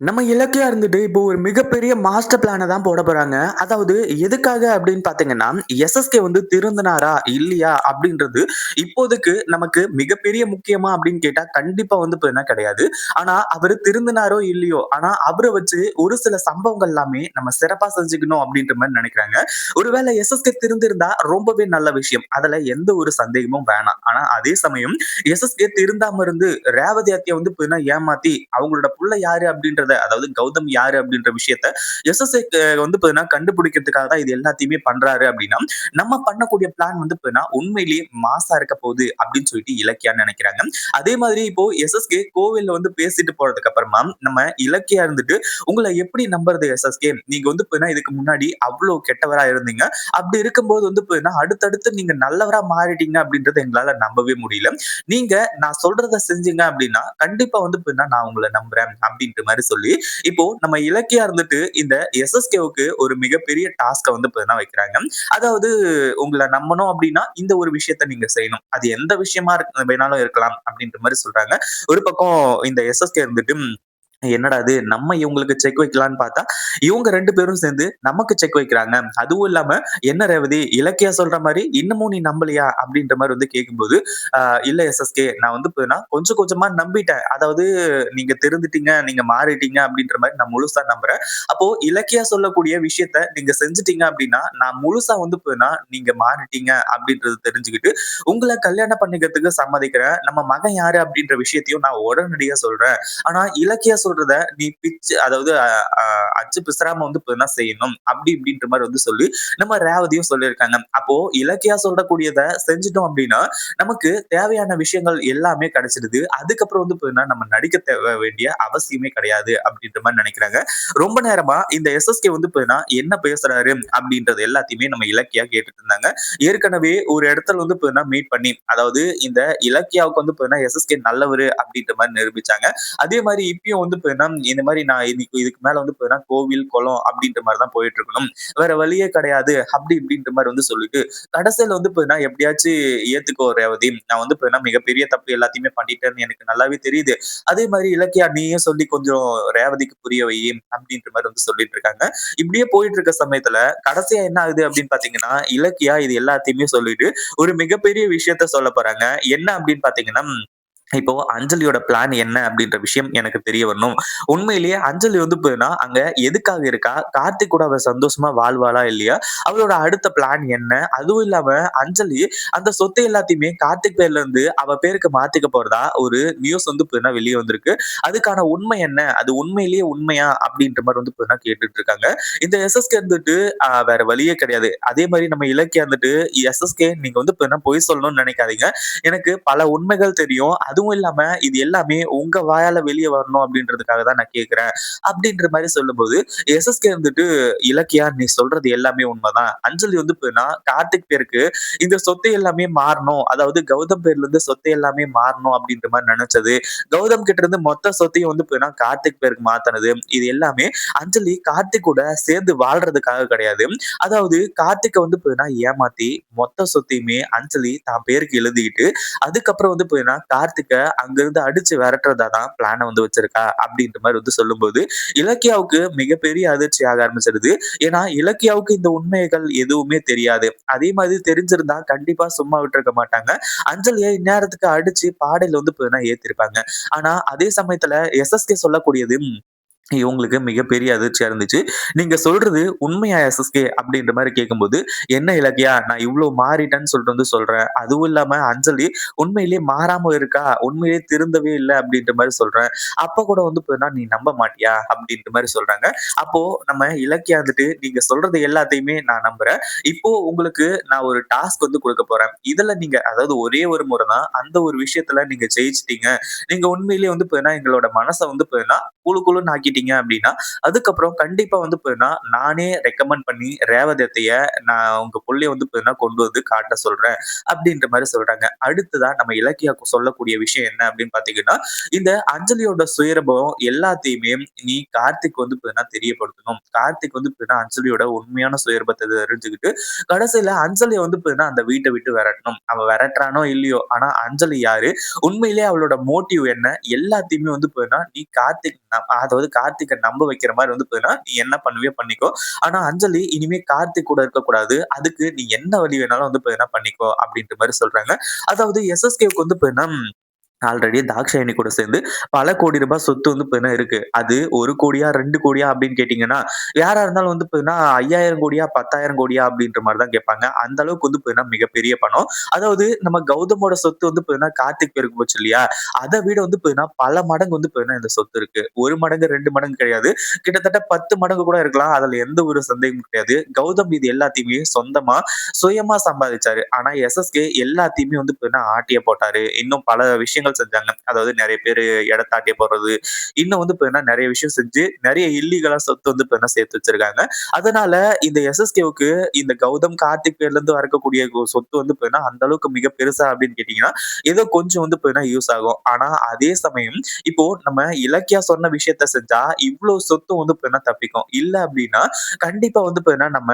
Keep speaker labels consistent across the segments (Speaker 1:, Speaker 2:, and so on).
Speaker 1: நம்ம இலக்கியா இருந்துட்டு இப்போ ஒரு மிகப்பெரிய மாஸ்டர் பிளானை தான் போட போறாங்க. அதாவது எதுக்காக அப்படின்னு பார்த்தீங்கன்னா, எஸ்எஸ்கே வந்து திருந்தினாரா இல்லையா? அப்படின்றது இப்போதைக்கு நமக்கு மிகப்பெரிய முக்கியமா அப்படின்னு கேட்டா கண்டிப்பா வந்து பார்த்தீங்கன்னா கிடையாது. ஆனா அவர் திருந்தினாரோ இல்லையோ, ஆனா அவரை வச்சு ஒரு சில சம்பவங்கள் எல்லாமே நம்ம சிறப்பா செஞ்சுக்கணும் அப்படின்ற மாதிரி நினைக்கிறாங்க ஒருவேளை எஸ்எஸ்கே திருந்திருந்தா ரொம்பவே நல்ல விஷயம். அதுல எந்த ஒரு சந்தேகமும் வேணாம். ஆனா அதே சமயம் எஸ்எஸ்கே திருந்தாம இருந்து ரேவதி அத்தைய வந்து பார்த்தீங்கன்னா ஏமாத்தி அவங்களோட புள்ள யாரு அப்படின்றத அதாவது கௌதம் யாரு அப்படின்ற விஷயத்த எஸ்எஸ்ஏ வந்து பார்த்தீங்கன்னா கண்டுபிடிக்கிறதுக்காக தான் இது எல்லாத்தையுமே பண்றாரு அப்படின்னா நம்ம பண்ணக்கூடிய பிளான் வந்து பார்த்தீங்கன்னா உண்மையிலேயே மாசா இருக்க போகுது அப்படின்னு சொல்லிட்டு இலக்கியான்னு நினைக்கிறாங்க. அதே மாதிரி இப்போ எஸ்எஸ்கே கோவில்ல வந்து பேசிட்டு போறதுக்கு அப்புறமா நம்ம இலக்கியா இருந்துட்டு உங்களை எப்படி நம்புறது எஸ்எஸ்கே நீங்க வந்து பார்த்தீங்கன்னா இதுக்கு முன்னாடி அவ்வளவு கெட்டவரா இருந்தீங்க. அப்படி இருக்கும்போது வந்து பார்த்தீங்கன்னா அடுத்தடுத்து நீங்க நல்லவரா மாறிட்டீங்க அப்படின்றத எங்களால நம்பவே முடியல. நீங்க நான் சொல்றத செஞ்சீங்க அப்படின்னா கண்டிப்பா வந்து நான் உங்களை நம்புறேன் அப்படின்ற மாதிரி சொல்லி சொல்லி இப்போ நம்ம இலக்கியா இருந்துட்டு இந்த எஸ்எஸ்கேவுக்கு ஒரு மிகப்பெரிய டாஸ்கை வந்து இப்பதான் வைக்கிறாங்க. அதாவது உங்களை நம்பணும் அப்படின்னா இந்த ஒரு விஷயத்த நீங்க செய்யணும். அது எந்த விஷயமா வேணாலும் இருக்கலாம் அப்படின்ற மாதிரி சொல்றாங்க. ஒரு பக்கம் இந்த எஸ்எஸ்கே இருந்துட்டு என்னடா இது? நம்ம இவங்களுக்கு செக் வைக்கலாம்னு பார்த்தா இவங்க ரெண்டு பேரும் சேர்ந்து நமக்கு செக் வைக்கிறாங்க. அதுவும் இல்லாம என்ன ரேவதி இலக்கியா சொல்ற மாதிரி இன்னமும் நீ நம்பலையா? அப்படின்ற மாதிரி வந்து கேட்கும்போது இல்ல எஸ்எஸ்கே நான் வந்து கொஞ்சம் கொஞ்சமா நம்பிட்டேன். அதாவது நீங்க தெரிஞ்சுட்டீங்க நீங்க மாறிட்டீங்க அப்படின்ற மாதிரி நான் முழுசா நம்புறேன். அப்போ இலக்கியா சொல்லக்கூடிய விஷயத்த நீங்க செஞ்சுட்டீங்க அப்படின்னா நான் முழுசா வந்து நீங்க மாறிட்டீங்க அப்படின்றது தெரிஞ்சுக்கிட்டு உங்களை கல்யாணம் பண்ணிக்கிறதுக்கு சம்மதிக்கிறேன். நம்ம மகன் யாரு அப்படின்ற விஷயத்தையும் நான் உடனடியா சொல்றேன். ஆனா இலக்கியா சொல்றத நீ பிச்சு அதாவது அச்சு பிசராம வந்து இப்பதான் செய்யணும்? அப்படி இப்படின்ற மாதிரி வந்து சொல்லி நம்ம ரேவதியும் சொல்லியிருக்காங்க. அப்போ இலக்கியா சொல்லக்கூடியத செஞ்சிட்டோம் அப்படின்னா நமக்கு தேவையான விஷயங்கள் எல்லாமே கிடைச்சிடுது. அதுக்கப்புறம் வந்து நம்ம நடிக்க தேவை வேண்டிய அவசியமே கிடையாது அப்படின்ற மாதிரி நினைக்கிறாங்க. ரொம்ப நேரமா இந்த எஸ்எஸ்கே வந்து என்ன பேசுறாரு அப்படின்றது எல்லாத்தையுமே நம்ம இலக்கியா கேட்டுட்டு இருந்தாங்க. ஏற்கனவே ஒரு இடத்துல வந்து மீட் பண்ணி அதாவது இந்த இலக்கியாவுக்கு வந்து எஸ்எஸ்கே நல்லவரு அப்படின்ற மாதிரி நிரூபிச்சாங்க. அதே மாதிரி இப்பயும் வந்து இந்த மாதிரி நான் இன்னைக்கு இதுக்கு மேல வந்து கோவில் குளம் அப்படின்ற மாதிரி தான் போயிட்டு இருக்கணும் வேற வழியே கிடையாது. அப்படி இப்படின்ற மாதிரி வந்து சொல்லிட்டு கடைசியில வந்து எப்படியாச்சும் ஏத்துக்கோ ரேவதி. நான் வந்து மிகப்பெரிய தப்பு எல்லாத்தையுமே பண்ணிட்டேன்னு எனக்கு நல்லாவே தெரியுது. அதே மாதிரி இலக்கியா நீயும் சொல்லி கொஞ்சம் ரேவதிக்கு புரிய வை அப்படின்ற மாதிரி வந்து சொல்லிட்டு இருக்காங்க. இப்படியே போயிட்டு இருக்க சமயத்துல கடைசியா என்ன ஆகுது அப்படின்னு பாத்தீங்கன்னா இலக்கியா இது எல்லாத்தையுமே சொல்லிட்டு ஒரு மிகப்பெரிய விஷயத்த சொல்ல போறாங்க. என்ன அப்படின்னு பாத்தீங்கன்னா இப்போ அஞ்சலியோட பிளான் என்ன அப்படின்ற விஷயம் எனக்கு தெரிய வரணும். உண்மையிலேயே அஞ்சலி வந்து போயினா அங்க எதுக்காக இருக்கா? கார்த்திக் கூட அவ சந்தோஷமா வாழ்வாளா இல்லையா? அவளோட அடுத்த பிளான் என்ன? அதுவும் இல்லாம அஞ்சலி அந்த சொத்தை எல்லாத்தையுமே கார்த்திக் பேர்ல இருந்து அவ பேருக்கு மாத்திக்க போறதா? ஒரு நியூஸ் வந்து போயினா வெளியே வந்திருக்கு. அதுக்கான உண்மை என்ன? அது உண்மையிலேயே உண்மையா? அப்படின்ற மாதிரி வந்து போயினா கேட்டுட்டு இருக்காங்க. இந்த எஸ்எஸ்கே இருந்துட்டு வேற வழியே கிடையாது. அதே மாதிரி நம்ம இலக்கிய வந்துட்டு எஸ்எஸ்கே நீங்க வந்து பொய் சொல்லணும்னு நினைக்காதீங்க. எனக்கு பல உண்மைகள் தெரியும். அது அதுவும் இல்லாம இது எல்லாமே உங்க வாயால வெளியே வரணும் அப்படின்றதுக்காக தான் நான் கேட்கிறேன் அப்படின்ற மாதிரி சொல்லும்போது எஸ்எஸ்கே வந்துட்டு இலக்கியா நீ சொல்றது எல்லாமே உண்மைதான். அஞ்சலி வந்து கார்த்திக் பேருக்கு இந்த சொத்தை எல்லாமே மாறணும். அதாவது கௌதம் பேர்ல இருந்து சொத்தை எல்லாமே மாறணும் அப்படின்ற மாதிரி நினைச்சது. கௌதம் கிட்ட இருந்து மொத்த சொத்தையும் வந்து கார்த்திக் பேருக்கு மாத்தினது. இது எல்லாமே அஞ்சலி கார்த்திக் கூட சேர்ந்து வாழ்றதுக்காக கிடையாது. அதாவது கார்த்திகை வந்து ஏமாத்தி மொத்த சொத்தையுமே அஞ்சலி தான் பேருக்கு எழுதிக்கிட்டு அதுக்கப்புறம் வந்து கார்த்திக் இருக்க. அங்கிருந்து அடிச்சு விரட்டுறதா தான் பிளான வந்து வச்சிருக்கா அப்படின்ற மாதிரி வந்து சொல்லும்போது இலக்கியாவுக்கு மிகப்பெரிய அதிர்ச்சி ஆக ஆரம்பிச்சிருது. ஏன்னா இலக்கியாவுக்கு இந்த உண்மைகள் எதுவுமே தெரியாது. அதே மாதிரி தெரிஞ்சிருந்தா கண்டிப்பா சும்மா விட்டுருக்க மாட்டாங்க. அஞ்சலியை இந்நேரத்துக்கு அடிச்சு பாடையில வந்து ஏத்திருப்பாங்க. ஆனா அதே சமயத்துல எஸ்எஸ்கே சொல்லக்கூடியது இவங்களுக்கு மிகப்பெரிய அதிர்ச்சியா இருந்துச்சு. நீங்க சொல்றது உண்மையா எஸ்எஸ்கே அப்படின்ற மாதிரி கேட்கும்போது என்ன இலக்கியா? நான் இவ்வளவு மாறிட்டேன்னு சொல்லிட்டு வந்து சொல்றேன். அதுவும் இல்லாம அஞ்சலி உண்மையிலேயே மாறாம இருக்கா? உண்மையிலேயே திருந்தவே இல்லை அப்படின்ற மாதிரி சொல்றேன். அப்ப கூட வந்து நீ நம்ப மாட்டியா? அப்படின்ற மாதிரி சொல்றாங்க. அப்போ நம்ம இலக்கியா வந்துட்டு நீங்க சொல்றது எல்லாத்தையுமே நான் நம்புறேன். இப்போ உங்களுக்கு நான் ஒரு டாஸ்க் வந்து கொடுக்க போறேன். இதுல நீங்க அதாவது ஒரே ஒரு முறை தான் அந்த ஒரு விஷயத்துல நீங்க ஜெயிச்சிட்டீங்க. நீங்க உண்மையிலேயே வந்து எங்களோட மனசை வந்து குழு குழுன்னு ஆக்கிட்டீங்க. பண்ணிட்டீங்க அப்படின்னா அதுக்கப்புறம் கண்டிப்பா வந்து போயின்னா நானே ரெக்கமெண்ட் பண்ணி ரேவதத்தைய நான் உங்க பிள்ளைய வந்து போயின்னா கொண்டு வந்து காட்ட சொல்றேன் அப்படின்ற மாதிரி சொல்றாங்க. அடுத்துதான் நம்ம இலக்கியா சொல்லக்கூடிய விஷயம் என்ன அப்படின்னு பாத்தீங்கன்னா இந்த அஞ்சலியோட சுயரபம் எல்லாத்தையுமே நீ கார்த்திக் வந்து போயின்னா தெரியப்படுத்தணும். கார்த்திக் வந்து போயின்னா அஞ்சலியோட உண்மையான சுயரபத்தை தெரிஞ்சுக்கிட்டு கடைசியில அஞ்சலியை வந்து போயின்னா அந்த வீட்டை விட்டு விரட்டணும். அவன் விரட்டுறானோ இல்லையோ ஆனா அஞ்சலி யாரு? உண்மையிலேயே அவளோட மோட்டிவ் என்ன? எல்லாத்தையுமே வந்து போயின்னா நீ கார்த்திக் அதாவது கார்த்திக் கார்த்திகை நம்ப வைக்கிற மாதிரி வந்து போதுன்னா நீ என்ன பண்ணுவியோ பண்ணிக்கோ. ஆனா அஞ்சலி இனிமே கார்த்திக் கூட இருக்கக்கூடாது. அதுக்கு நீ என்ன வழி வேணாலும் வந்து போதுன்னா பண்ணிக்கோ அப்படின்ற மாதிரி சொல்றாங்க. அதாவது எஸ்எஸ்கேவுக்கு வந்து பார்த்தீங்கன்னா ஆல்ரெடி தாக்ஷாயணி கூட சேர்ந்து பல கோடி ரூபாய் சொத்து வந்து பார்த்தீங்கன்னா இருக்கு. அது ஒரு கோடியா, ரெண்டு கோடியா அப்படின்னு கேட்டீங்கன்னா, யாரா இருந்தாலும் வந்து பார்த்தீங்கன்னா 5000 கோடியா, 10,000 கோடியா அப்படின்ற மாதிரி தான் கேட்பாங்க. அந்த அளவுக்கு வந்து பார்த்தீங்கன்னா மிகப்பெரிய பணம். அதாவது நம்ம கௌதமோட சொத்து வந்து பார்த்தீங்கன்னா கார்த்திக் பேருக்கு போச்சு இல்லையா? அதை விட வந்து பார்த்தீங்கன்னா பல மடங்கு வந்து பார்த்தீங்கன்னா இந்த சொத்து இருக்கு. ஒரு மடங்கு, ரெண்டு மடங்கு கிடையாது. கிட்டத்தட்ட 10 மடங்கு கூட இருக்கலாம். அதுல எந்த ஒரு சந்தேகமும் கிடையாது. கௌதம் இது எல்லாத்தையுமே சொந்தமா, சுயமா சம்பாதிச்சாரு. ஆனா எஸ்எஸ்கே எல்லாத்தையுமே வந்து பார்த்தீங்கன்னா ஆட்டிய போட்டாரு. இன்னும் பல விஷயங்கள் விஷயங்கள் செஞ்சாங்க. அதாவது நிறைய பேர் இடத்த ஆட்டிய போடுறது. இன்னும் வந்து இப்போ நிறைய விஷயம் செஞ்சு, நிறைய இல்லீகலா சொத்து வந்து பார்த்தீங்கன்னா சேர்த்து வச்சிருக்காங்க. அதனால இந்த எஸ்எஸ்கேவுக்கு இந்த கௌதம், கார்த்திக் பேர்ல இருந்து வரக்கூடிய சொத்து வந்து இப்போ அந்த அளவுக்கு மிக பெருசா அப்படின்னு கேட்டீங்கன்னா, ஏதோ கொஞ்சம் வந்து இப்போ யூஸ் ஆகும். ஆனா அதே சமயம் இப்போ நம்ம இலக்கியா சொன்ன விஷயத்த செஞ்சா, இவ்ளோ சொத்தும் வந்து இப்போ தப்பிக்கும். இல்ல அப்படின்னா, கண்டிப்பா வந்து இப்போ நம்ம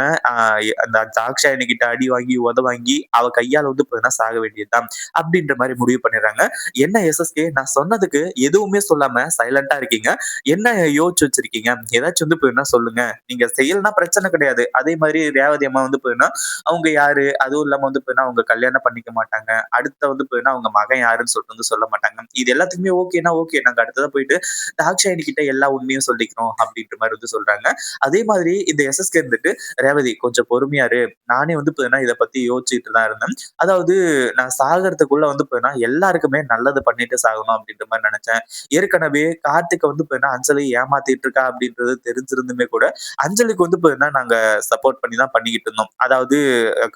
Speaker 1: அந்த தாக்ஷாயணி கிட்ட அடி வாங்கி, உத வாங்கி, அவ கையால வந்து இப்போ சாக வேண்டியதுதான் அப்படின்ற மாதிரி முடிவு பண்ணிடுறாங்க. என்ன எஸ்எஸ்கே நான் சொன்னதுக்கு எதுவுமே சொல்லாம சைலண்டா இருக்கீங்க. என்ன யோசிச்சு வச்சிருக்கீங்க? ஏதாச்சும் வந்து போயிருந்தா சொல்லுங்க. நீங்க செய்யலன்னா பிரச்சனை கிடையாது. அதே மாதிரி ரேவதி அம்மா வந்து போயிருந்தா அவங்க யாரு? அதுவும் இல்லாம வந்து பார்த்தீங்கன்னா, அவங்க கல்யாணம் பண்ணிக்க மாட்டாங்க. அடுத்த வந்து பார்த்தீங்கன்னா, அவங்க மகன் யாருன்னு சொல்லிட்டு வந்து சொல்ல மாட்டாங்க. இது எல்லாத்துக்குமே ஓகேன்னா ஓகே. நாங்க அடுத்ததான் போயிட்டு தாக்ஷாயினி கிட்ட எல்லா உண்மையும் சொல்லிக்கிறோம் அப்படின்ற மாதிரி வந்து சொல்றாங்க. அதே மாதிரி இந்த எஸ்எஸ்கே இருந்துட்டு, ரேவதி கொஞ்சம் பொறுமையாரு நானே வந்து பார்த்தீங்கன்னா, இதை பத்தி யோசிச்சுட்டு தான் இருந்தேன். அதாவது நான் சாகறதுக்குள்ள வந்து போயினா எல்லாருக்குமே நல்லது பண்ணிட்டு சாகணும் அப்படின்ற மாதிரி நினைச்சேன் ஏற்கனவே கார்த்திக்க வந்து பார்த்தீங்கன்னா, அஞ்சலி ஏமாத்திட்டு இருக்கா அப்படின்றது தெரிஞ்சிருந்துமே கூட, அஞ்சலிக்கு வந்து பார்த்தீங்கன்னா, நாங்க சப்போர்ட் பண்ணி தான் பண்ணிக்கிட்டு இருந்தோம். அதாவது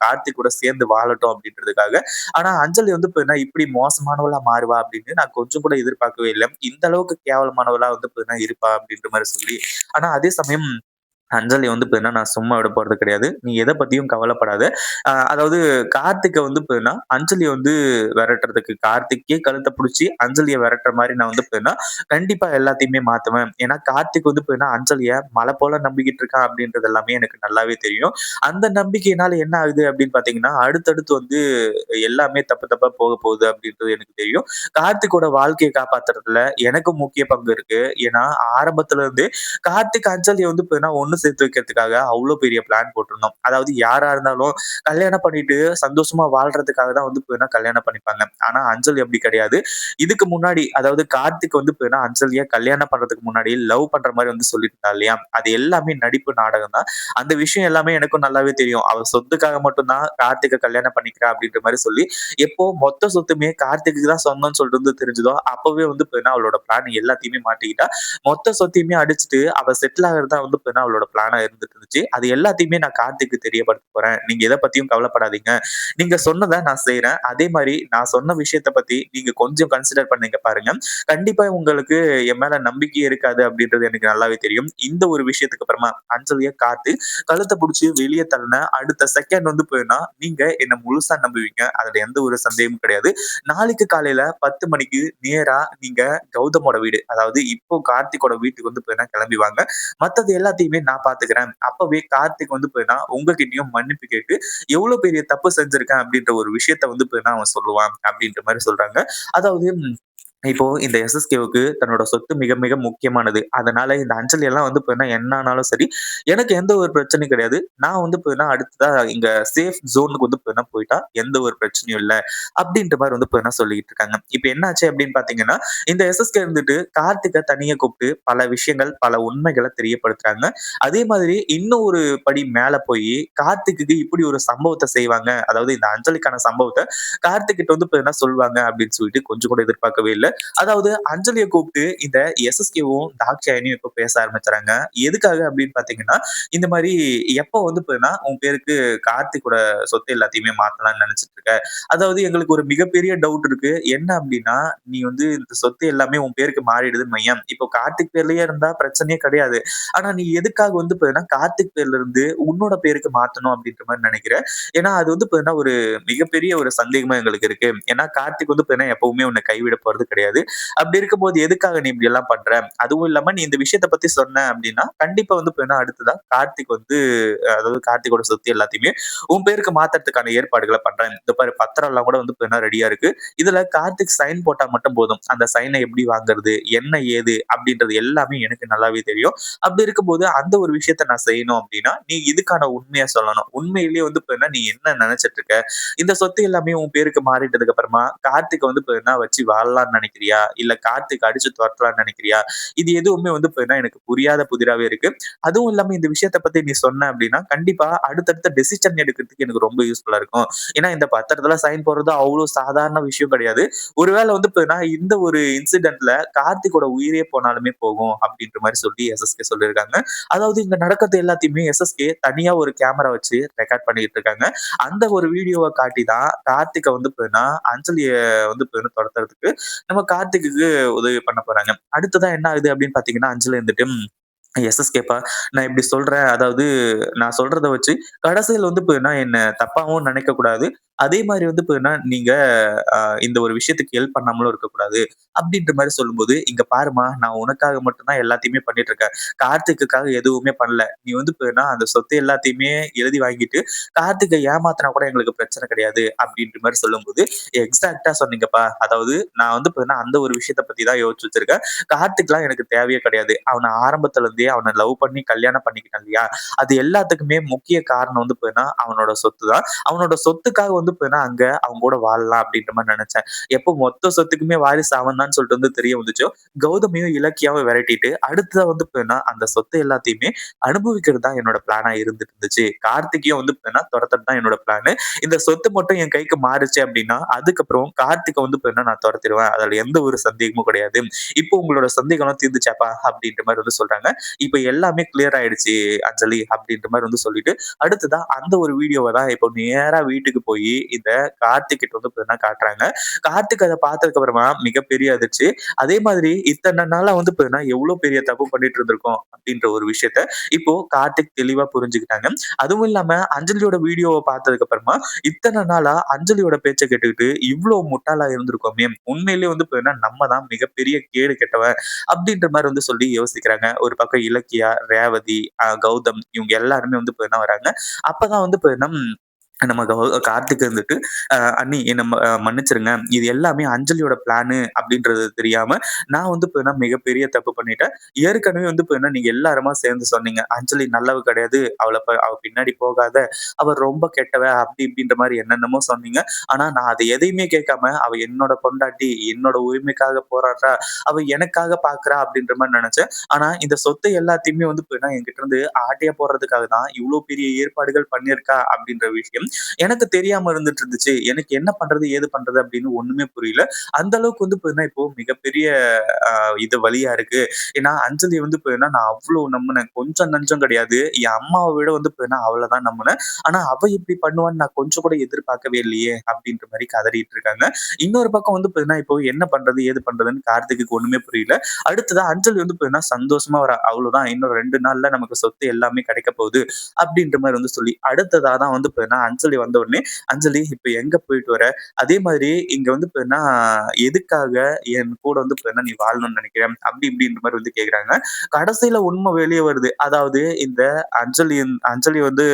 Speaker 1: கார்த்திக் கூட சேர்ந்து வாழட்டும் அப்படின்றதுக்காக. ஆனா அஞ்சலி வந்து பார்த்தீங்கன்னா, இப்படி மோசமானவளா மாறுவா அப்படின்னு நான் கொஞ்சம் கூட எதிர்பார்க்கவே இல்லை இந்த அளவுக்கு கேவலமானவளா வந்து பார்த்தீங்கன்னா இருப்பா அப்படின்ற மாதிரி சொல்லி. ஆனா அதே சமயம் அஞ்சலி வந்து பார்த்தீங்கன்னா, நான் சும்மா விட போறது கிடையாது. நீ எதை பத்தியும் கவலைப்படாத. அதாவது கார்த்திக்கை வந்து பார்த்தீங்கன்னா, அஞ்சலியை வந்து விரட்டுறதுக்கு கார்த்திக்கே கழுத்தை பிடிச்சி அஞ்சலியை விரட்டுற மாதிரி நான் வந்து பார்த்தீங்கன்னா, கண்டிப்பா எல்லாத்தையுமே மாத்துவேன். ஏன்னா கார்த்திக் வந்து பார்த்தீங்கன்னா, அஞ்சலியை மலை போல நம்பிக்கிட்டு இருக்கான் அப்படின்றது எல்லாமே எனக்கு நல்லாவே தெரியும். அந்த நம்பிக்கையினால என்ன ஆகுது அப்படின்னு பார்த்தீங்கன்னா, அடுத்தடுத்து வந்து எல்லாமே தப்பு தப்பா போக போகுது அப்படின்றது எனக்கு தெரியும். கார்த்திக்கோட வாழ்க்கையை காப்பாத்துறதுல எனக்கு முக்கிய பங்கு இருக்கு. ஏன்னா ஆரம்பத்துல இருந்தே கார்த்திக், அஞ்சலியை வந்து பார்த்தீங்கன்னா, ஒண்ணு சேர்த்து வைக்கிறதுக்காக அவ்வளோ பெரிய பிளான் போட்டிருந்தோம். அதாவது யாரா இருந்தாலும் கல்யாணம் பண்ணிட்டு சந்தோஷமா வாழ்றதுக்காக தான் வந்து போயினா கல்யாணம் பண்ணிப்பாங்க. ஆனா அஞ்சலி அப்படி கிடையாது. இதுக்கு முன்னாடி அதாவது கார்த்திக் வந்து போயினா அஞ்சலியா கல்யாணம் பண்றதுக்கு முன்னாடி லவ் பண்ற மாதிரி வந்து சொல்லியிருந்தா இல்லையா? அது எல்லாமே நடிப்பு நாடகம் தான். அந்த விஷயம் எல்லாமே எனக்கும் நல்லாவே தெரியும். அவ சொத்துக்காக மட்டும்தான் கார்த்திகை கல்யாணம் பண்ணிக்கிறா அப்படின்ற மாதிரி சொல்லி, எப்போ மொத்த சொத்துமே கார்த்திக்கு தான் சொந்தம்னு சொல்லிட்டு வந்து தெரிஞ்சதோ, அப்பவே வந்து போயினா அவளோட பிளான் எல்லாத்தையுமே மாட்டிக்கிட்டா. மொத்த சொத்தையுமே அடிச்சுட்டு அவ செட்டில் ஆகுறது தான் வந்து போயினா அவளோட பிளானா இருந்துட்டு இருந்துச்சு. அது எல்லாத்தையுமே நான் கார்த்திக்கு தெரியப்படுத்த போறேன். நீங்க எதை பத்தியும் கவலைப்படாதீங்க. நீங்க சொன்னதை நான் செய்யறேன் அதே மாதிரி நான் சொன்ன விஷயத்த பத்தி நீங்க கொஞ்சம் கன்சிடர் பண்ணீங்க பாருங்க. கண்டிப்பா உங்களுக்கு என் மேல நம்பிக்கை இருக்காது அப்படின்றது எனக்கு நல்லாவே தெரியும். இந்த ஒரு விஷயத்துக்கு அப்புறமா அஞ்சலிய காத்து கழுத்த புடிச்சு வெளியே தள்ளுன அடுத்த செகண்ட் வந்து பார்த்தீங்கன்னா, நீங்க என்ன முழுசா நம்புவீங்க. அதுல எந்த ஒரு சந்தேகமும் கிடையாது. நாளைக்கு காலையில 10 மணிக்கு நேரா நீங்க கௌதமோட வீடு, அதாவது இப்போ கார்த்திகோட வீட்டுக்கு வந்து போயினா கிளம்பி வாங்க. மத்தது எல்லாத்தையுமே நான் பார்த்துக்கிறேன். அப்பவே கார்த்திக் வந்து பார்த்தீங்கன்னா, உங்ககிட்டயும் மன்னிப்பு கேட்டு, எவ்வளவு பெரிய தப்பு செஞ்சிருக்கேன் அப்படின்ற ஒரு விஷயத்த வந்து பார்த்தீங்கன்னா அவன் சொல்லுவான் அப்படின்ற மாதிரி சொல்றாங்க. அதாவது இப்போ இந்த எஸ்எஸ்கேவுக்கு தன்னோட சொத்து மிக மிக முக்கியமானது. அதனால இந்த அஞ்சலி எல்லாம் வந்து பார்த்தீங்கன்னா என்ன ஆனாலும் சரி, எனக்கு எந்த ஒரு பிரச்சனையும் கிடையாது. நான் வந்து பார்த்தீங்கன்னா அடுத்ததா இங்க சேஃப் ஜோனுக்கு வந்து பார்த்தீங்கன்னா போயிட்டா எந்த ஒரு பிரச்சனையும் இல்லை அப்படின்ற மாதிரி வந்து பார்த்தீங்கன்னா சொல்லிக்கிட்டு இருக்காங்க. இப்ப என்னாச்சு அப்படின்னு பார்த்தீங்கன்னா, இந்த எஸ்எஸ்கே இருந்துட்டு கார்த்திகை தனியை கூப்பிட்டு பல விஷயங்கள், பல உண்மைகளை தெரியப்படுத்துறாங்க. அதே மாதிரி இன்னும் ஒரு படி மேல போய் கார்த்திக்கு இப்படி ஒரு சம்பவத்தை செய்வாங்க. அதாவது இந்த அஞ்சலிக்கான சம்பவத்தை கார்த்திக்கிட்ட வந்து பார்த்தீங்கன்னா சொல்லுவாங்க அப்படின்னு சொல்லிட்டு கொஞ்சம் கூட எதிர்பார்க்கவே இல்லை அதாவது அஞ்சலிய கூப்பிட்டு இந்த எஸ்எஸ்கேவும், தாக்ஷாயணியும் இப்ப பேச ஆரம்பிச்சுறாங்க. எதுக்காக அப்படின்னு பாத்தீங்கன்னா இந்த மாதிரி எப்போ வந்து பார்த்தீங்கன்னா, உன் பேருக்கு கார்த்திகோட சொத்து எல்லாத்தையுமே மாத்தலாம்னு நினைச்சிட்டு இருக்க. அதாவது எங்களுக்கு ஒரு மிகப்பெரிய டவுட் இருக்கு. என்ன அப்படின்னா, நீ வந்து இந்த சொத்து எல்லாமே உன் பேருக்கு மாறிடுதுன்னு மையம் இப்போ கார்த்திக் பேர்லயே இருந்தா பிரச்சனையே கிடையாது. ஆனா நீ எதுக்காக வந்து பார்த்தீங்கன்னா, கார்த்திக் பேர்ல இருந்து உன்னோட பேருக்கு மாத்தணும் அப்படின்ற மாதிரி நினைக்கிறேன் ஏன்னா அது வந்து பார்த்தீங்கன்னா, ஒரு மிகப்பெரிய ஒரு சந்தேகமா எங்களுக்கு இருக்கு. ஏன்னா கார்த்திக் வந்து பார்த்தீங்கன்னா, எப்பவுமே உன்னை கைவிட போறது கிடையாது. கிடையாது. அப்படி இருக்கும்போது எதுக்காக நீ இப்படி எல்லாம் பண்ற? அதுவும் இல்லாம நீ இந்த விஷயத்த பத்தி சொன்ன அப்படின்னா, கண்டிப்பா வந்து பார்த்தீங்கன்னா அடுத்ததா கார்த்திக் வந்து அதாவது கார்த்திகோட சொத்து எல்லாத்தையுமே உன் பேருக்கு மாத்துறதுக்கான ஏற்பாடுகளை பண்றேன். இந்த பாரு பத்திரம் எல்லாம் கூட வந்து பார்த்தீங்கன்னா ரெடியா இருக்கு. இதுல கார்த்திக் சைன் போட்டா மட்டும் போதும். அந்த சைனை எப்படி வாங்குறது? என்ன ஏது? அப்படின்றது எல்லாமே எனக்கு நல்லாவே தெரியும். அப்படி இருக்கும்போது அந்த ஒரு விஷயத்த நான் செய்யணும் அப்படின்னா, நீ இதுக்கான உண்மையா சொல்லணும். உண்மையிலேயே வந்து பார்த்தீங்கன்னா நீ என்ன நினைச்சிட்டு இருக்க? இந்த சொத்து எல்லாமே உன் பேருக்கு மாறிட்டதுக்கு அப்புறமா கார்த்திக் வந்து பார்த்தீங்கன்னா வச்சு வாழலாம்னு நினைக்கிறியா இல்ல காத்துக்கு அடிச்சு துரத்தலாம்னு நினைக்கிறியா இது எதுவுமே வந்து எனக்கு புரியாத புதிராவே இருக்கு. அதுவும் இல்லாம இந்த விஷயத்த பத்தி நீ சொன்ன அப்படின்னா, கண்டிப்பா அடுத்தடுத்த டெசிஷன் எடுக்கிறதுக்கு எனக்கு ரொம்ப யூஸ்ஃபுல்லா இருக்கும். ஏன்னா இந்த பத்திரத்துல சைன் போடுறது அவ்வளவு சாதாரண விஷயம் கிடையாது. ஒருவேளை வந்து இந்த ஒரு இன்சிடென்ட்ல கார்த்திகோட உயிரே போனாலுமே போகும் அப்படின்ற மாதிரி சொல்லி எஸ்எஸ்கே சொல்லியிருக்காங்க. அதாவது இங்க நடக்கிறது எல்லாத்தையுமே எஸ்எஸ்கே தனியா ஒரு கேமரா வச்சு ரெக்கார்ட் பண்ணிட்டு இருக்காங்க. அந்த ஒரு வீடியோவை காட்டி தான் கார்த்திகை வந்து அஞ்சலியை வந்து துரத்துறதுக்கு நம்ம கார்த்திக்கு உதவி பண்ண போறாங்க. அடுத்ததா என்ன ஆகுது அப்படின்னு பாத்தீங்கன்னா அஞ்சுல இருந்துட்டு வந்துட்டு எஸ்எஸ்கேப்பா நான் இப்படி சொல்றேன். அதாவது நான் சொல்றத வச்சு கடைசியில வந்து நான் என்ன தப்பாவும் நினைக்க கூடாது. அதே மாதிரி வந்து பார்த்தீங்கன்னா நீங்க இந்த ஒரு விஷயத்துக்கு ஹெல்ப் பண்ணாமலும் இருக்கக்கூடாது. அப்படின்ற மாதிரி சொல்லும்போது, "இங்க பாரும்மா நான் உனக்காக மட்டும்தான் எல்லாத்தையுமே பண்ணிட்டு இருக்கேன். கார்த்திக்குக்காக எதுவுமே பண்ணல. நீ வந்து பார்த்தீங்கன்னா அந்த சொத்து எல்லாத்தையுமே எழுதி வாங்கிட்டு கார்த்திகை ஏமாத்தினா கூட எங்களுக்கு பிரச்சனை கிடையாது." அப்படின்ற மாதிரி சொல்லும்போது, எக்ஸாக்டா சொன்னீங்கப்பா. அதாவது நான் வந்து பார்த்தீங்கன்னா அந்த ஒரு விஷயத்த பத்தி தான் யோசிச்சு வச்சிருக்கேன். கார்த்திக்லாம் எனக்கு தேவையே கிடையாது. அவனை ஆரம்பத்துல இருந்தே அவனை லவ் பண்ணி கல்யாணம் பண்ணிக்கிட்டான் இல்லையா? அது எல்லாத்துக்குமே முக்கிய காரணம் வந்து பார்த்தீங்கன்னா அவனோட சொத்து தான். அவனோட சொத்துக்காக வந்து பார்த்தீங்கன்னா அங்க அவங்க கூட வாழலாம் அப்படின்ற மாதிரி நினைச்சேன் எப்போ மொத்த சொத்துக்குமே வாரிசு அவன் தான் சொல்லிட்டு வந்து தெரிய வந்துச்சோ, கௌதமையும் இலக்கியாவும் விரட்டிட்டு அடுத்ததா வந்து பார்த்தீங்கன்னா அந்த சொத்து எல்லாத்தையுமே அனுபவிக்கிறது தான் என்னோட பிளானா இருந்துட்டு இருந்துச்சு. கார்த்திகையும் வந்து பார்த்தீங்கன்னா துரத்துறது தான் என்னோட பிளானு. இந்த சொத்து மட்டும் என் கைக்கு மாறுச்சு அப்படின்னா, அதுக்கப்புறம் கார்த்திகை வந்து பார்த்தீங்கன்னா நான் துரத்திடுவேன் அதுல எந்த ஒரு சந்தேகமும் கிடையாது. இப்போ உங்களோட சந்தேகம்லாம் தீர்ந்துச்சாப்பா? அப்படின்ற மாதிரி வந்து சொல்றாங்க. இப்போ எல்லாமே கிளியர் ஆயிடுச்சு அஞ்சலி அப்படின்ற மாதிரி வந்து சொல்லிட்டு, அடுத்ததா அந்த ஒரு வீடியோவை தான் இப்போ நேரா வீட்டுக்கு போய் இந்த கார்த்திக் கிட்ட வந்து பார்த்தீங்கன்னா காட்டுறாங்க. கார்த்திக் அதை பார்த்ததுக்கு அப்புறமா மிகப்பெரிய அதிர்ச்சி. அதே மாதிரி இத்தனை நாளா வந்து பார்த்தீங்கன்னா எவ்வளவு பெரிய தப்பு பண்ணிட்டு இருந்திருக்கோம் அப்படின்ற ஒரு விஷயத்த இப்போ கார்த்திக் தெளிவா புரிஞ்சுக்கிட்டாங்க. அதுவும் இல்லாம அஞ்சலியோட வீடியோவை பார்த்ததுக்கு அப்புறமா இத்தனை நாளா அஞ்சலியோட பேச்சை கேட்டுக்கிட்டு இவ்வளவு முட்டாளா இருந்திருக்கோமே! உண்மையிலேயே வந்து பார்த்தீங்கன்னா நம்ம தான் மிகப்பெரிய கேடு கெட்டவன் அப்படின்ற மாதிரி வந்து சொல்லி யோசிக்கிறாங்க. ஒரு பக்கம் இலக்கியா, ரேவதி, கௌதம் இவங்க எல்லாருமே வந்து பார்த்தீங்கன்னா வராங்க. அப்பதான் வந்து பார்த்தீங்கன்னா நம்ம கார்த்திக் இருந்துட்டு, "அண்ணி என்ன ம மன்னிச்சிருங்க. இது எல்லாமே அஞ்சலியோட பிளானு அப்படின்றது தெரியாம நான் வந்து இப்போ மிகப்பெரிய தப்பு பண்ணிட்டேன். ஏற்கனவே வந்து இப்போ நீங்க எல்லாருமா சேர்ந்து சொன்னீங்க. அஞ்சலி நல்லவ கிடையாது. அவளை அவ பின்னாடி போகாத. அவ ரொம்ப கெட்டவ அப்படி இப்படின்ற மாதிரி என்னென்னமோ சொன்னீங்க. ஆனா நான் அதை எதையுமே கேட்காம அவ என்னோட பொண்டாட்டி, என்னோட உரிமைக்காக போராடுறா. அவ எனக்காக பாக்குறா அப்படின்ற மாதிரி நினைச்சேன் ஆனா இந்த சொத்தை எல்லாத்தையுமே வந்து இப்போ என்கிட்ட இருந்து ஆட்டையா போடுறதுக்காக தான் இவ்வளவு பெரிய ஏற்பாடுகள் பண்ணியிருக்கா அப்படின்ற விஷயம் எனக்கு தெரியாம இருந்துட்டு இருந்துச்சு. எனக்கு என்ன பண்றது? ஏது பண்றது? அப்படின்னு ஒண்ணுமே புரியல. அந்த அளவுக்கு வந்து பார்த்தீங்கன்னா இப்போ மிகப்பெரிய இது வழியா இருக்கு. ஏன்னா அஞ்சலி வந்து பார்த்தீங்கன்னா நான் அவ்வளவு நம்பினேன் கொஞ்சம் நஞ்சம் கிடையாது. என் அம்மாவை விட வந்து போயினா அவ்வளவுதான் நம்பினேன் ஆனா அவ இப்படி பண்ணுவான்னு நான் கொஞ்சம் கூட எதிர்பார்க்கவே இல்லையே! அப்படின்ற மாதிரி கதறிட்டு இருக்காங்க. இன்னொரு பக்கம் வந்து பார்த்தீங்கன்னா இப்போ என்ன பண்றது? ஏது பண்றதுன்னு கார்த்திக்கு ஒண்ணுமே புரியல. அடுத்ததா அஞ்சலி வந்து பார்த்தீங்கன்னா சந்தோஷமா வர அவ்வளவுதான் இன்னும் ரெண்டு நாள்ல நமக்கு சொத்து எல்லாமே கிடைக்க போகுது. அப்படின்ற மாதிரி வந்து சொல்லி அடுத்ததா தான் வந்து பார்த்தீங்கன்னா அஞ்சலி வந்த உடனே, "அஞ்சலி இப்ப எங்க போயிட்டு வர? அதே மாதிரி இங்க வந்து பார்த்தீங்கன்னா எதுக்காக என் கூட வந்து பார்த்தீங்கன்னா நீ வாழணும்னு நினைக்கிறேன் அப்படி இப்படின்ற மாதிரி வந்து கேக்குறாங்க கடைசியில உண்மை வெளியே வருது. அதாவது இந்த அஞ்சலி அஞ்சலி வந்து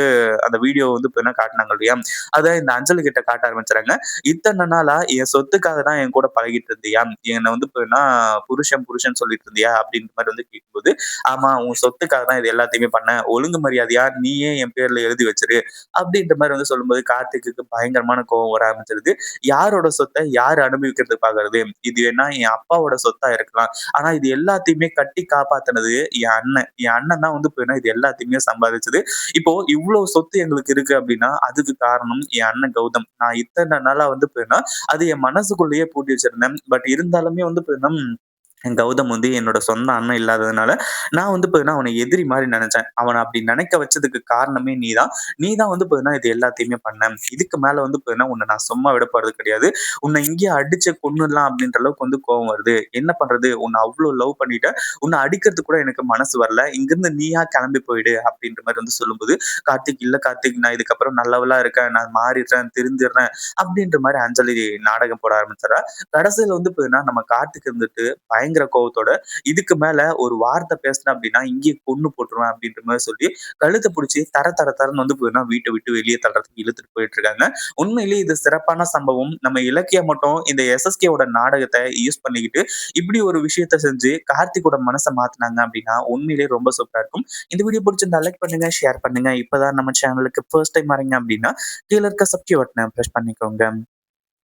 Speaker 1: அந்த வீடியோ வந்து பார்த்தீங்கன்னா காட்டுனாங்க இல்லையா? அதான் இந்த அஞ்சலி கிட்ட காட்ட ஆரம்பிச்சுறாங்க. இத்தனை நாளா என் சொத்துக்காக தான் என் கூட பழகிட்டு இருந்தியா? என்ன வந்து பார்த்தீங்கன்னா புருஷன் புருஷன் சொல்லிட்டு இருந்தியா?" அப்படின்ற மாதிரி வந்து கேட்கும்போது, "ஆமா உன் சொத்துக்காக தான் இது எல்லாத்தையுமே பண்ண ஒழுங்கு மரியாதையா நீயே என் பேர்ல எழுதி வச்சிரு அப்படின்ற மாதிரி வந்து சொல்லும்போது கார்த்திக்கு பயங்கரமான கோவம் வர ஆரம்பிச்சிருது. யாரோட சொத்தை யார் அனுபவிக்கிறது பார்க்கறது? இது வேணா என் அப்பாவோட சொத்தா இருக்கலாம். ஆனா இது எல்லாத்தையுமே கட்டி காப்பாத்தினது என் அண்ணன். என் அண்ணன் தான் வந்து போயினா இது எல்லாத்தையுமே சம்பாதிச்சது. இப்போ இவ்வளவு சொத்து எங்களுக்கு இருக்கு அப்படின்னா, அதுக்கு காரணம் என் அண்ணன் கௌதம். நான் இத்தனை நாளா வந்து போயினா அது என் மனசுக்குள்ளேயே பூட்டி வச்சிருந்தேன். பட் இருந்தாலுமே வந்து போயினா கௌதம் வந்து என்னோட சொந்த அண்ணன் இல்லாததுனால, நான் வந்து பார்த்தீங்கன்னா, அவனை எதிரி மாதிரி நினைச்சேன் அவனை அப்படி நினைக்க வச்சதுக்கு காரணமே நீ தான். நீ தான் வந்து பார்த்தீங்கன்னா, இது எல்லாத்தையுமே பண்ண. இதுக்கு மேல வந்து பார்த்தீங்கன்னா, உன்னை நான் சும்மா விட போறது கிடையாது. உன்ன இங்கேயே அடிச்சு கொன்னுடலாம் அப்படின்ற அளவுக்கு வந்து கோவம் வருது. என்ன பண்றது? உன்னை அவ்வளோ லவ் பண்ணிட்டேன். உன்னை அடிக்கிறதுக்கு கூட எனக்கு மனசு வரல. இங்கிருந்து நீயா கிளம்பி போயிடு அப்படின்ற மாதிரி வந்து சொல்லும்போது, கார்த்திக் இல்ல கார்த்திக் நான் இதுக்கப்புறம் நல்லவளா இருக்கேன். நான் மாறிடுறேன், திருந்திடுறேன் அப்படின்ற மாதிரி அஞ்சலி நாடகம் போட ஆரம்பிச்சிடறா கடைசியில வந்து பார்த்தீங்கன்னா, நம்ம கார்த்திக் இருந்துட்டு பயங்கர கோவத்தோட, இதுக்கு மேல ஒரு வார்த்தை பேசினேன் அப்படின்னா, இங்கேயே கொண்டு போட்டுருவேன் அப்படின்ற மாதிரி சொல்லி, கழுத்த பிடிச்சி தர தர தரன்னு வந்து பார்த்தீங்கன்னா, வீட்டை விட்டு வெளிய தள்ளுறதுக்கு இழுத்துட்டு போயிட்டு இருக்காங்க. உண்மையிலேயே இது சிறப்பான சம்பவம். நம்ம இலக்கியம் மட்டும் இந்த எஸ்எஸ்கேவோட நாடகத்தை யூஸ் பண்ணிக்கிட்டு, இப்படி ஒரு விஷயத்த செஞ்சு கார்த்திகோட மனச மாத்துனாங்க அப்படின்னா, உண்மையிலேயே ரொம்ப சூப்பரா இருக்கும். இந்த வீடியோ பிடிச்சிருந்தா லைக் பண்ணுங்க, ஷேர் பண்ணுங்க. இப்பதான் நம்ம சேனலுக்கு ஃபர்ஸ்ட் டைம் வரீங்க அப்படின்னா, கீழே இருக்க சப்ஸ்கிரைப் பட்டனை ப்ரெஸ் பண்ணிக்கோங்க.